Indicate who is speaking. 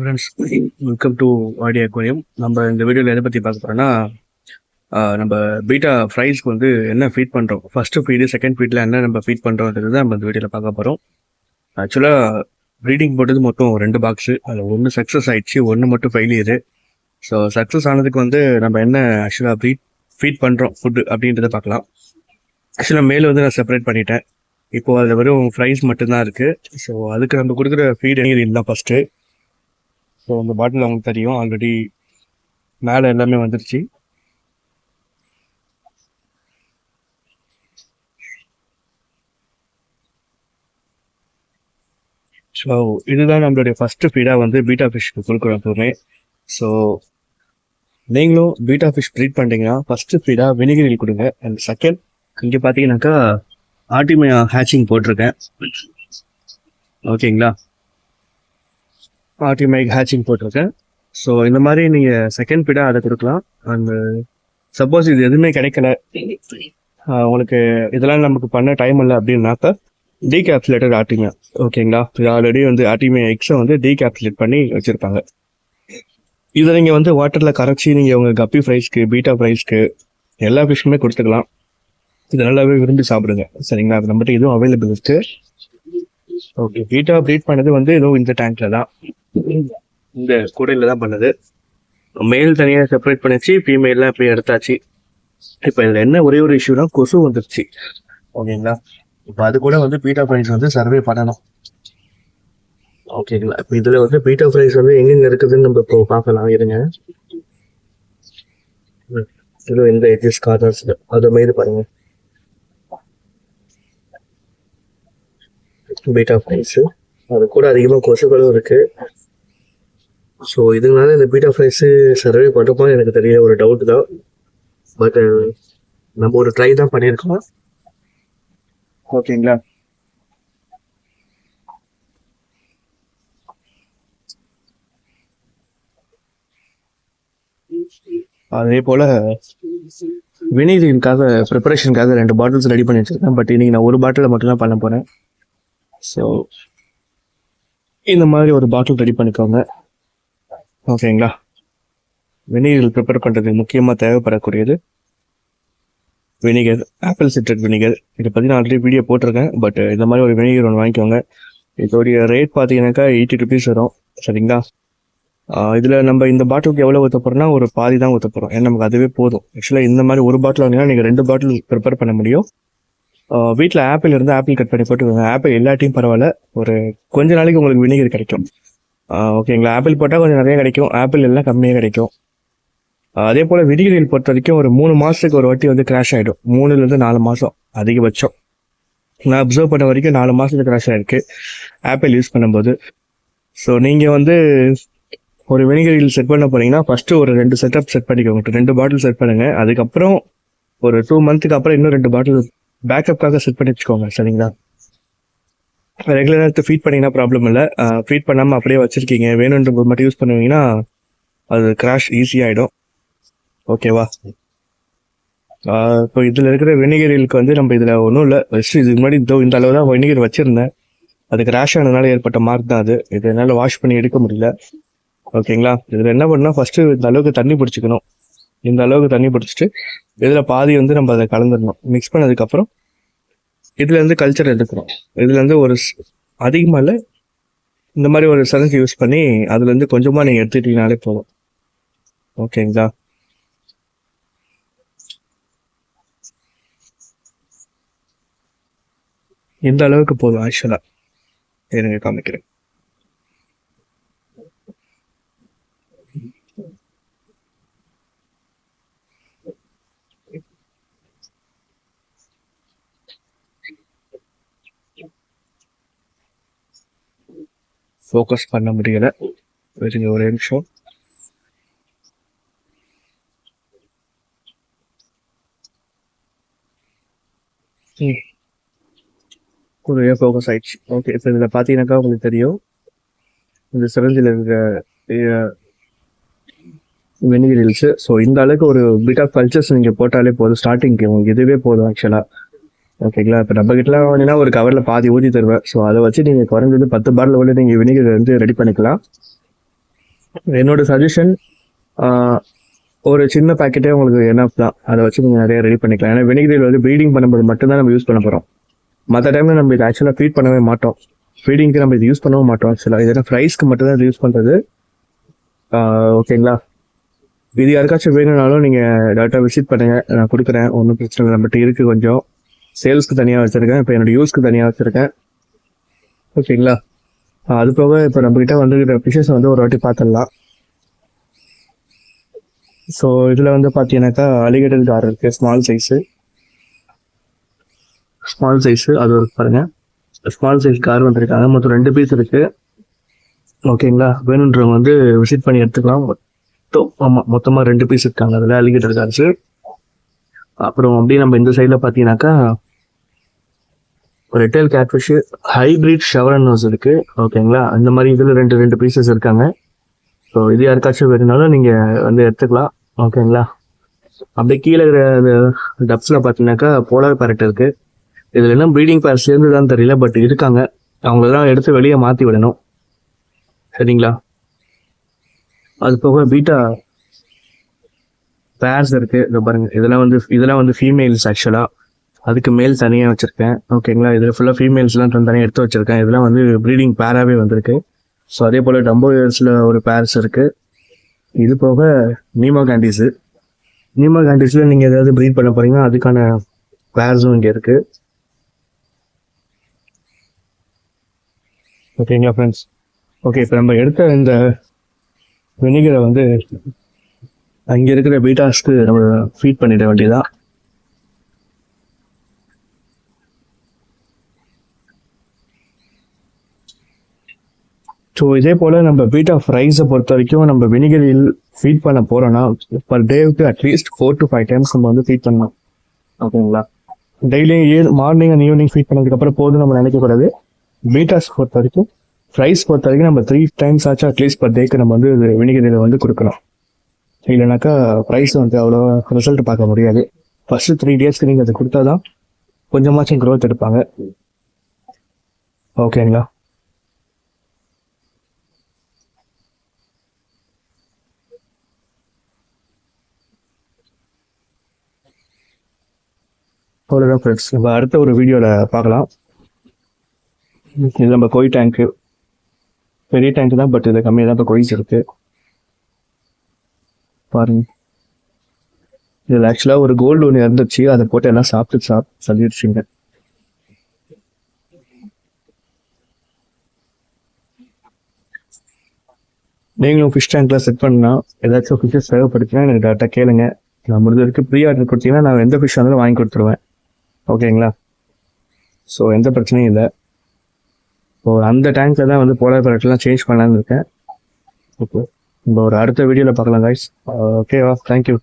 Speaker 1: Friends welcome to audio aquarium நம்ம இந்த வீடியோவில் எதை பற்றி பார்க்க போகிறோம்னா நம்ம பீட்டா ஃப்ரைஸ்க்கு வந்து என்ன ஃபீட் பண்ணுறோம் ஃபஸ்ட்டு ஃபீடு செகண்ட் ஃபீட்டில் என்ன நம்ம ஃபீட் பண்ணுறோன்றது தான் நம்ம இந்த வீடியோவில் பார்க்க போகிறோம் ஆக்சுவலாக ப்ரீடிங் போட்டது மொத்தம் ரெண்டு பாக்ஸு அதில் ஒன்று சக்ஸஸ் ஆயிடுச்சு ஒன்று மட்டும் ஃபெயிலியரு ஸோ சக்ஸஸ் ஆனதுக்கு வந்து நம்ம என்ன ஆக்சுவலாக ப்ரீட் ஃபீட் பண்ணுறோம் ஃபுட்டு அப்படின்றத பார்க்கலாம். ஆக்சுவலாக மேல் வந்து நான் செப்பரேட் பண்ணிட்டேன். இப்போது அதில் வெறும் ஃப்ரைஸ் மட்டும்தான் இருக்குது ஸோ அதுக்கு நம்ம கொடுக்குற ஃபீட் எங்கே இல்லை ஃபஸ்ட்டு ஸோ அந்த பாட்டில் அவங்களுக்கு தெரியும். ஆல்ரெடி மேலே எல்லாமே வந்துருச்சு. ஸோ இதுதான் நம்மளுடைய ஃபஸ்ட்டு ஃபீடாக வந்து பீட்டா ஃபிஷ்க்கு கொடுக்குறோம் எப்பவுமே ஸோ நீங்களும் பீட்டா ஃபிஷ் ப்ரீட் பண்ணிட்டீங்கன்னா ஃபஸ்ட்டு ஃபீடாக வினிகிரில் கொடுங்க. அண்ட் செகண்ட் இங்கே பார்த்தீங்கன்னாக்கா ஆர்டிமையா ஹேச்சிங் போட்டிருக்கேன். ஓகேங்களா ஆர்டிமைக் ஹேச்சிங் போட்டிருக்கேன். ஸோ இந்த மாதிரி நீங்கள் செகண்ட் பீடாக அதை கொடுக்கலாம். அண்ட் சப்போஸ் இது எதுவுமே கிடைக்கல. உங்களுக்கு இதெல்லாம் நமக்கு பண்ண டைம் இல்லை அப்படின்னாக்கா டீகேப்சுலேட்டட் ஆட்டிங்க. ஓகேங்களா இது ஆல்ரெடி வந்து ஆர்டிமியா எக்ஸை வந்து டீகேப்சுலேட் பண்ணி வச்சுருப்பாங்க. இதை நீங்கள் வந்து வாட்டரில் கரைச்சி நீங்கள் உங்கள் கப்பி ஃப்ரைஸ்க்கு பீட்டா ஃப்ரைஸ்க்கு எல்லா ஃபிஷ்ஷுமே கொடுத்துக்கலாம். இது நல்லாவே விரும்பி சாப்பிடுங்க. சரிங்களா? அது நம்மகிட்ட இதுவும் அவைலபிள் இருக்குது ஓகே பீட்டா ப்ரீட் பண்ணது வந்து ஏதோ இந்த டேங்க்ல தான். இந்த கூடையில தான் பண்ணது. மேல் தனியாக செப்பரேட் பண்ணிச்சு ஃபீமேல்லாம் அப்படியே எடுத்தாச்சு. இப்போ இதில் என்ன ஒரே ஒரு இஷ்யூனா கொசு வந்துருச்சு. ஓகேங்களா இப்போ அது கூட வந்து பீட்டா ஃப்ரைஸ் வந்து சர்வே பண்ணணும். ஓகேங்களா இப்போ இதில் வந்து பீட்டா ஃப்ரைஸ் வந்து எங்கெங்க இருக்குதுன்னு நம்ம இப்போ பார்க்கலாம். இருங்க. இது இந்த எஜஸ் கார்னர்ஸ் அதை மாரி பாருங்கள் பீட்டா ப்ரைஸு அது கூட அதிகமாக கொசுகளும் இருக்கு. ஸோ இதனால இந்த பீட்டா ப்ரைஸு சர்வே பண்ணுறோமா எனக்கு தெரியல ஒரு டவுட் தான். பட் நம்ம ஒரு ட்ரை தான் பண்ணியிருக்கோம். ஓகேங்களா? அதே போல வினிகரின்காக ப்ரிப்பரேஷனுக்காக ரெண்டு பாட்டில்ஸ் ரெடி பண்ணி வச்சிருக்கேன். பட் இன்னைக்கு நான் ஒரு பாட்டில் மட்டும் தான் பண்ண போறேன். ஸோ இந்த மாதிரி ஒரு பாட்டில் ரெடி பண்ணிக்கோங்க. ஓகேங்களா வினிகர் ப்ரிப்பேர் பண்ணுறதுக்கு முக்கியமாக தேவைப்படக்கூடியது. Vinegar apple cider vinegar. இதை பற்றி நான் ஆல்ரெடி வீடியோ போட்டிருக்கேன். பட் இந்த மாதிரி ஒரு வினிகர் ஒன்று வாங்கிக்கோங்க. இதோடைய ரேட் பார்த்தீங்கன்னாக்கா எயிட்டி ருபீஸ் வரும். சரிங்களா? இதில் நம்ம இந்த பாட்டிலுக்கு எவ்வளோ ஊற்ற போகிறோம்னா ஒரு பாதி தான் ஊற்ற போகிறோம் ஏன்னா நமக்கு அதுவே போதும். ஆக்சுவலாக இந்த மாதிரி ஒரு பாட்டில் வாங்கினா நீங்கள் ரெண்டு பாட்டில் ப்ரிப்பேர் பண்ண முடியும். வீட்டில் ஆப்பிள் இருந்து ஆப்பிள் கட் பண்ணி போட்டு ஆப்பிள் எல்லாத்தையும் பரவாயில்ல. ஒரு கொஞ்ச நாளைக்கு உங்களுக்கு வினிகர் கிடைக்கும். ஓகேங்களா ஆப்பிள் போட்டால் கொஞ்சம் நிறைய கிடைக்கும். ஆப்பிள் எல்லாம் கம்மியாக கிடைக்கும். அதே போல் விடிகளில் பொறுத்த வரைக்கும் ஒரு மூணு மாதத்துக்கு ஒரு வாட்டி வந்து கிராஷ் ஆகிடும் மூணுலேருந்து நாலு மாதம் அதிகபட்சம். நான் அப்சர்வ் பண்ண வரைக்கும் நாலு மாதத்துக்கு கிராஷ் ஆகிருக்கு ஆப்பிள் யூஸ் பண்ணும்போது. ஸோ நீங்கள் வந்து ஒரு வினிகரில் செட் பண்ண போறீங்கன்னா ஃபஸ்ட்டு ஒரு ரெண்டு செட்டப் செட் பண்ணிக்கோங்க. ரெண்டு பாட்டில் செட் பண்ணுங்கள் அதுக்கப்புறம் ஒரு டூ மந்த்துக்கு அப்புறம் இன்னும் ரெண்டு பாட்டில் பேக்கப்காக செட் பண்ணி வச்சுக்கோங்க சரிங்களா? ரெகுலராக எடுத்து ஃபீட் பண்ணிங்கன்னா ப்ராப்ளம் இல்லை. ஃபீட் பண்ணாமல் அப்படியே வச்சுருக்கீங்க. வேணுன்ற போது மட்டும் யூஸ் பண்ணுவீங்கன்னா அது கிராஷ் ஈஸியாகிடும் ஓகேவா இப்போ இதில் இருக்கிற வெனிகரிகளுக்கு வந்து நம்ம இதில் ஒன்றும் இல்லை. ஃபஸ்ட்டு இதுக்கு முன்னாடி இதோ இந்த அளவு தான் வெனிகர் வச்சுருந்தேன். அது கிராஷ் ஆனதுனால ஏற்பட்ட மார்க் தான் அது. இது என்னால் வாஷ் பண்ணி எடுக்க முடியல. ஓகேங்களா இதில் என்ன பண்ணால் ஃபஸ்ட்டு இந்த அளவுக்கு தண்ணி பிடிச்சிக்கணும். இந்த அளவுக்கு தண்ணி பிடிச்சிட்டு இதில் பாதி வந்து நம்ம அதை கலந்துடணும். மிக்ஸ் பண்ணதுக்கப்புறம் இதுலேருந்து கல்ச்சர் எடுக்கிறோம் இதுலேருந்து ஒரு அதிகமாக இல்லை இந்த மாதிரி ஒரு சரக்கு யூஸ் பண்ணி அதுலேருந்து கொஞ்சமாக நீங்கள் எடுத்துக்கிட்டீங்கனாலே போதும். ஓகேங்களா இந்த அளவுக்கு போதும் ஆக்சுவலாக இருங்க காமிக்கிறேன். ஃபோக்கஸ் பண்ண முடியல. வெறும் ஒரே நிமிஷம். ம். கூடவே ஃபோக்கஸ் ஆயிடுச்சு. ஓகே இப்போ இதில் பார்த்தீங்கன்னாக்கா உங்களுக்கு தெரியும். இந்த சிரஞ்சில் இருக்கிற வெனிகிரில்ஸு ஸோ இந்த அளவுக்கு ஒரு பிட் ஆஃப் கல்ச்சர்ஸ் நீங்கள் போட்டாலே போதும். ஸ்டார்டிங்க்கு உங்களுக்கு இதுவே போதும் ஆக்சுவலாக ஓகேங்களா இப்போ நம்ம கிட்டலாம் வாங்கினா ஒரு கவரில் பாதி ஊற்றி தருவேன். ஸோ அதை வச்சு நீங்கள் குறைஞ்சது பத்து பாட்டில் உள்ள நீங்கள் வினிகர் வந்து ரெடி பண்ணிக்கலாம். என்னோட சஜஷன் ஒரு சின்ன பாக்கெட்டே உங்களுக்கு என்ன தான். அதை வச்சு நீங்கள் நிறைய ரெடி பண்ணிக்கலாம். ஏன்னா வினிகரில் வந்து ப்ரீடிங் பண்ணும்போது மட்டும்தான் நம்ம யூஸ் பண்ண போகிறோம் மற்ற டைமில் நம்ம இதை ஆக்சுவலாக ஃபீட் பண்ணவே மாட்டோம். ஃபீடிங்க்கு நம்ம இது யூஸ் பண்ணவும் மாட்டோம். ஆக்சுவலாக இதெல்லாம் ஃப்ரைஸ்க்கு மட்டும் தான் இது யூஸ் பண்ணுறது ஓகேங்களா இது யாருக்காச்சும் வேணும்னாலும் நீங்கள் டேரெக்டாக விசிட் பண்ணுங்கள் நான் கொடுக்குறேன். ஒன்றும் பிரச்சனை இல்லை. நம்மகிட்ட இருக்குது கொஞ்சம். சேல்ஸ்க்கு தனியாக வச்சுருக்கேன். இப்போ என்னோட யூஸ்க்கு தனியாக வச்சுருக்கேன். ஓகேங்களா? அது போக இப்போ நம்மக்கிட்ட வந்துருக்கிற ஃபிஷஸ் வந்து ஒரு வாட்டி பார்த்துடலாம் ஸோ இதில் வந்து பார்த்தீங்கன்னாக்கா அலிகேட்டர் கார் இருக்குது ஸ்மால் சைஸு ஸ்மால் சைஸு அது ஒரு பாருங்கள் ஸ்மால் சைஸ் கார் வந்திருக்காங்க மொத்தம் ரெண்டு பீஸ் இருக்குது ஓகேங்களா? வேணுன்றவங்க வந்து விசிட் பண்ணி எடுத்துக்கலாம். மொத்தம் ஆமாம் மொத்தமாக ரெண்டு பீஸ் இருக்காங்க. அதில் அலிகேட்டர் கார்ஸு அப்புறம் அப்படியே நம்ம இந்த சைடில் பார்த்தீங்கன்னாக்கா ரெட்டல் கேட்ஃபிஷ் ஹைப்ரிட் ஷவரன் இருக்கு. ஓகேங்களா அந்த மாதிரி இதில் ரெண்டு ரெண்டு பீசஸ் இருக்காங்க. ஸோ இது யாருக்காச்சும் வேணுனாலும் நீங்கள் வந்து எடுத்துக்கலாம். ஓகேங்களா அப்படியே கீழே இருக்கிற அந்த டப்ஸில் பார்த்தீங்கன்னாக்கா போலார் பேரட் இருக்குது இதில் என்ன ப்ரீடிங் பேர் சேர்ந்துதான் தெரியல பட் இருக்காங்க. அவங்களெல்லாம் எடுத்து வெளியே மாற்றி விடணும். சரிங்களா? அது போக பீட்டா பேர்ஸ் இருக்குது இதை பாருங்கள் இதெல்லாம் வந்து இதெல்லாம் வந்து ஃபீமேல்ஸ் ஆக்சுவலாக அதுக்கு மேல் தனியாக வச்சுருக்கேன். ஓகேங்களா இதில் ஃபுல்லாக ஃபீமேல்ஸ்லாம் தனியாக எடுத்து வச்சுருக்கேன். இதெல்லாம் வந்து ப்ரீடிங் பேராகவே வந்திருக்கு. ஸோ அதே போல் டம்போ இயர்ஸில் ஒரு பேர்ஸ் இருக்குது இது போக நீமா கேண்டீஸு நீமா கேண்டீஸில் நீங்கள் ஏதாவது ப்ரீட் பண்ண போகிறீங்கன்னா அதுக்கான பேர்ஸும் இங்கே இருக்குது ஓகேங்களா ஃப்ரெண்ட்ஸ் ஓகே இப்போ நம்ம எடுத்த இந்த வினிகரை வந்து அங்கே இருக்கிற பீட்டாஸ்க்கு நம்ம ஃபீட் பண்ணிட வேண்டியதான் ஸோ இதே போல் நம்ம பீட் ஆஃப் ரைஸை பொறுத்த வரைக்கும் நம்ம வினிகரில் ஃபீட் பண்ண போகிறோன்னா பர் டேவுக்கு at least four to five times நம்ம வந்து ஃபீட் பண்ணணும் ஓகேங்களா? டெய்லியும் ஏ மார்னிங் அண்ட் ஈவினிங் ஃபீட் பண்ணதுக்கப்புறம் போதும் நம்ம நினைக்கக்கூடாது. பீட்டாஸ் பொறுத்த வரைக்கும் ஃப்ரைஸ் பொறுத்த வரைக்கும் நம்ம த்ரீ டைம்ஸ் ஆச்சும் அட்லீஸ்ட் பர் டேக்கு நம்ம வந்து வினிகரில் வந்து கொடுக்கணும். இல்லைனாக்கா ப்ரைஸ் வந்து அவ்வளோ ரிசல்ட் பார்க்க முடியாது. ஃபஸ்ட்டு த்ரீ டேஸ்க்கு நீங்கள் அதை கொடுத்தா தான் கொஞ்சமாச்சும் க்ரோத் எடுப்பாங்க. ஓகேங்களா? அவ்வளோதான் ஃப்ரெண்ட்ஸ் நம்ம அடுத்த ஒரு வீடியோவில் பார்க்கலாம். இது நம்ம கொய் டேங்க்கு பெரிய டேங்க் தான் பட் இது கம்மியாக தான் இப்போ கொய்ஸ் இருக்குது பாருங்க. இதில் ஆக்சுவலாக ஒரு கோல்டு ஒன்று இருந்துச்சு அதை போட்டு எல்லாம் சாப்பிட்டு சாப் சொல்லிடுச்சுங்க நீங்களும் ஃபிஷ் டேங்க்லாம் செட் பண்ணால் ஏதாச்சும் ஃபிஷ்ஷஸ் தேவைப்படுச்சுன்னா எனக்கு டேரெக்டாக கேளுங்க. நான் முடிஞ்ச வரைக்கும் ப்ரீ ஆர்டர் கொடுத்தீங்கன்னா நான் எந்த ஃபிஷ் வந்தாலும் வாங்கி கொடுத்துருவேன். ஓகேங்களா? ஸோ எந்த பிரச்சனையும் இல்லை. ஸோ அந்த டேங்க்ல தான் வந்து போலார் பேரட்லாம் சேஞ்ச் பண்ணலான்னு இருக்கேன். ஓகே நம்ம ஒரு அடுத்த வீடியோவில் பார்க்கலாம் கைஸ் ஓகேவா தேங்க்யூ